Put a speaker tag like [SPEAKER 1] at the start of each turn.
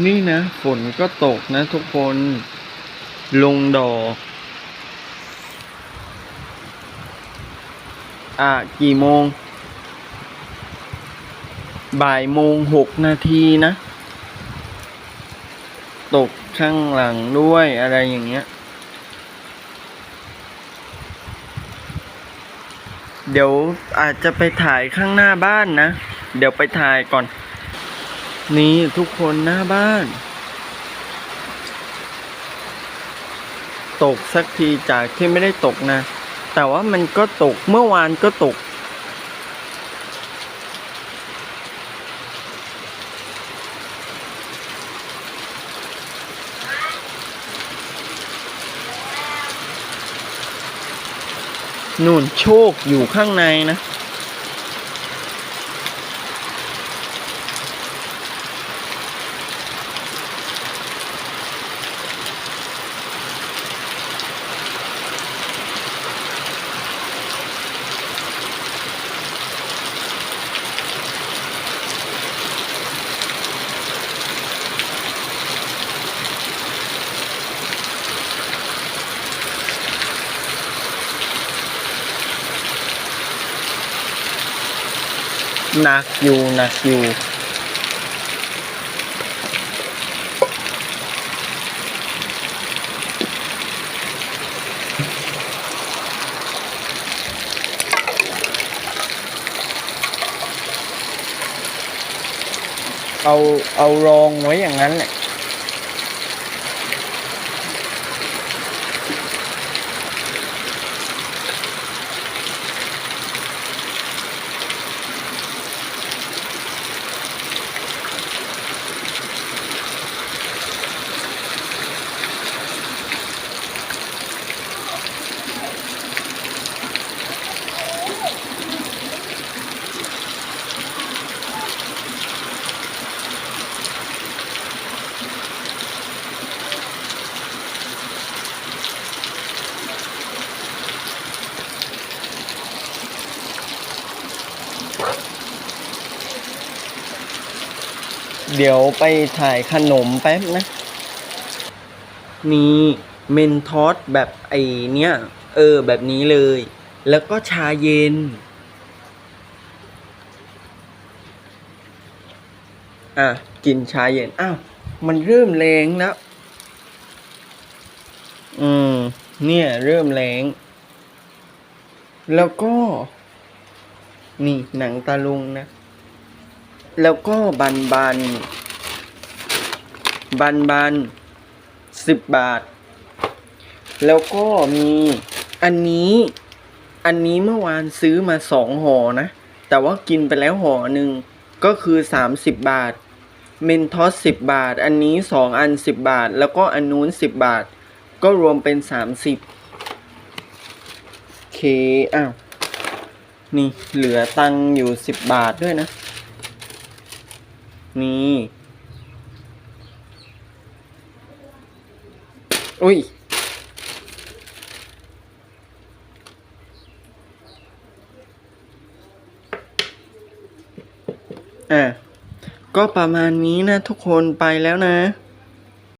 [SPEAKER 1] นี่นะ ฝนก็ตกนะทุกคน ลงดอกอะกี่โมง บ่ายโมงหกนาทีนะ ตกข้างหลังด้วยอะไรอย่างเงี้ย เดี๋ยวอาจจะไปถ่ายข้างหน้าบ้านนะ เดี๋ยวไปถ่ายก่อน นี่ทุกคนหน้าบ้าน ตกสักทีจากที่ไม่ได้ตกนะ แต่ว่ามันก็ตกเมื่อวานก็ตก นู่นโชคอยู่ข้างในนะ หนักอยู่หนักอยู่ เอาเอารองไว้อย่างนั้นแหละ เดี๋ยวไปถ่ายขนมแป๊บนะนี่เมนทอสแบบไอเนี้ย เออแบบนี้เลย แล้วก็ชาเย็น อะ กินชาเย็น อ้าว มันเริ่มแรงแล้ว อืม เนี่ย เริ่มแรงแล้วก็ นี่หนังตาลุงนะ แล้วก็บันบัน บันบันสิบบาท แล้วก็มีอันนี้อันนี้เมื่อวานซื้อมาสองห่อนะ แต่ว่ากินไปแล้วห่อหนึ่งก็คือสามสิบบาท เมนทอสสิบบาท อันนี้สองอันสิบบาท แล้วก็อันนู้นสิบบาท ก็รวมเป็นสามสิบเคอ้าว นี่เหลือตังอยู่สิบบาทด้วยนะ นี่ อุ้ย อะ ก็ประมาณนี้นะทุกคนไปแล้วนะ